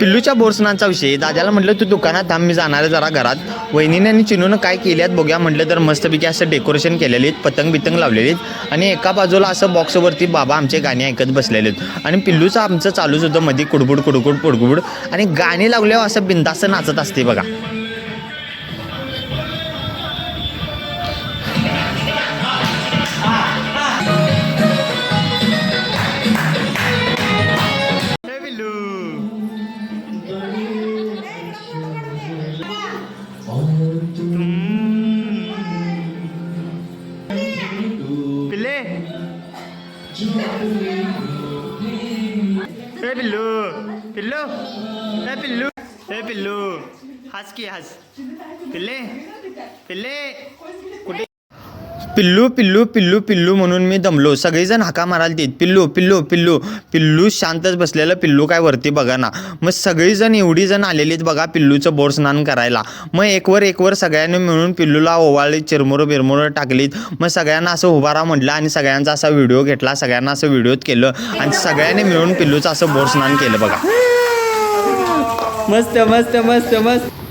पिल्लूच्या बोरसनांचा विषय. दादाला म्हटलं तू दुकानात थांब मी जाणार आहे जरा घरात. वहिनीने आणि चिनूनं काय केल्यात बघूया. म्हटलं तर मस्तपैकी असं डेकोरेशन केलेली आहेत पतंग बितंग लावलेली आहेत आणि एका बाजूला असं बॉक्सवरती बाबा आमचे गाणी ऐकत बसलेले आहेत. आणि पिल्लूचं आमचं चालूच होतं मध्ये कुडबुड कुडकुड कुडकुड आणि गाणी लावल्यावर असं बिंदास्त नाचत असते बघा. ए पिल्लू पिल्लू ए पिल्लू ए पिल्लू हस की हस पिल्ले पिल्ले कुठे पिल्लू पिल्लू पिल्लू पिल्लू म्हणून मी दमलो. सगळेजण हाका मारायला देत पिल्लू पिल्लू पिल्लू. पिल्लू शांतच बसलेलं पिल्लू काय वरती बघा ना. मग सगळीजण एवढी जण आलेलीत बघा पिल्लूचं बोर स्नान करायला. मग एकवर एकवर सगळ्यांनी मिळून पिल्लूला ओवाळी चिरमुरं बिरमुरं टाकलीत. मग सगळ्यांना असं उभारा म्हटलं आणि सगळ्यांचा असा व्हिडिओ घेतला सगळ्यांना असं व्हिडिओत केलं आणि सगळ्यांनी मिळून पिल्लूचं असं बोर स्नान केलं बघा. मस्त मस्त मस्त मस्त.